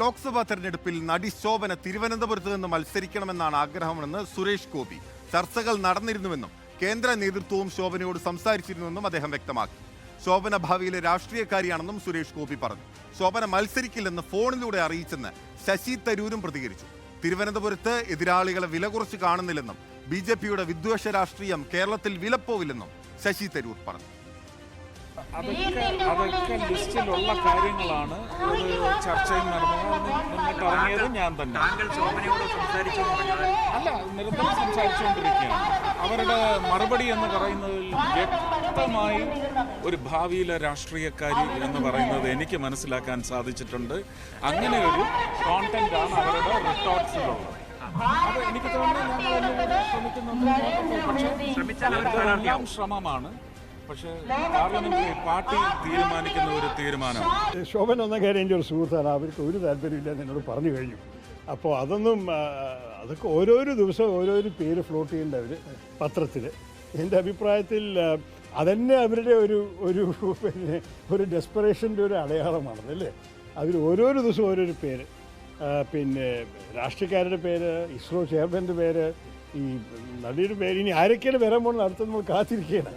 ലോക്സഭാ തെരഞ്ഞെടുപ്പിൽ നടി ശോഭന തിരുവനന്തപുരത്ത് നിന്ന് മത്സരിക്കണമെന്നാണ് ആഗ്രഹമെന്ന് സുരേഷ് ഗോപി. ചർച്ചകൾ നടന്നിരുന്നുവെന്നും കേന്ദ്ര നേതൃത്വവും ശോഭനയോട് സംസാരിച്ചിരുന്നുവെന്നും അദ്ദേഹം വ്യക്തമാക്കി. ശോഭന ഭാവിയിലെ രാഷ്ട്രീയക്കാരിയാണെന്നും സുരേഷ് ഗോപി പറഞ്ഞു. ശോഭന മത്സരിക്കില്ലെന്ന് ഫോണിലൂടെ അറിയിച്ചെന്ന് ശശി തരൂരും പ്രതികരിച്ചു. തിരുവനന്തപുരത്ത് എതിരാളികളെ വില കുറച്ച് കാണുന്നില്ലെന്നും ബി ജെ പിയുടെ വിദ്വേഷ രാഷ്ട്രീയം കേരളത്തിൽ വിലപ്പോവില്ലെന്നും ശശി തരൂർ പറഞ്ഞു. അതൊക്കെ അതൊക്കെ ലിസ്റ്റിലുള്ള കാര്യങ്ങളാണ് ഒരു ചർച്ചയും നടന്നത് മുന്നിട്ട് ഇറങ്ങിയത് ഞാൻ തന്നെ. അല്ല നിരന്തരം സംസാരിച്ചുകൊണ്ടിരിക്കുകയാണ്. അവരുടെ മറുപടി എന്ന് പറയുന്നതിൽ വ്യക്തമായി ഒരു ഭാവിയിലെ രാഷ്ട്രീയക്കാരി എന്ന് പറയുന്നത് എനിക്ക് മനസ്സിലാക്കാൻ സാധിച്ചിട്ടുണ്ട്. അങ്ങനെ ഒരു കോണ്ടന്റ് ആണ് അവരുടെ റിട്ടോർട്സിലുള്ളത് അത് എനിക്ക് തോന്നുന്നു ഞങ്ങൾ ശ്രമിക്കുന്നുണ്ട്. പക്ഷേ ശ്രമിച്ചാൽ. ശ്രമമാണ്. പക്ഷേ പാർട്ടി തീരുമാനിക്കുന്ന ഒരു തീരുമാനം. ശോഭൻ എന്ന കാര്യം എന്റെ ഒരു സുഹൃത്താണ്. അവർക്ക് ഒരു താല്പര്യമില്ല എന്നോട് പറഞ്ഞു കഴിഞ്ഞു. അപ്പോൾ അതൊന്നും അതൊക്കെ ഓരോരോ ദിവസം ഓരോരോ പേര് ഫ്ലോട്ട് ചെയ്യേണ്ട അവർ പത്രത്തിൽ. എന്റെ അഭിപ്രായത്തിൽ അതന്നെ അവരുടെ ഒരു ഒരു പിന്നെ ഒരു ഡെസ്പറേഷന്റെ ഒരു അടയാളമാണത് അല്ലേ? അവർ ഓരോരോ ദിവസവും ഓരോരോ പേര്. പിന്നെ രാഷ്ട്രീയക്കാരുടെ പേര് ഇസ്രോ ചെയർമാന്റെ പേര് ഈ നടിയുടെ പേര് ഇനി ആരൊക്കെയാണ് വരാൻ പോകുന്നത്? അടുത്ത് നമ്മൾ കാത്തിരിക്കുകയാണ്.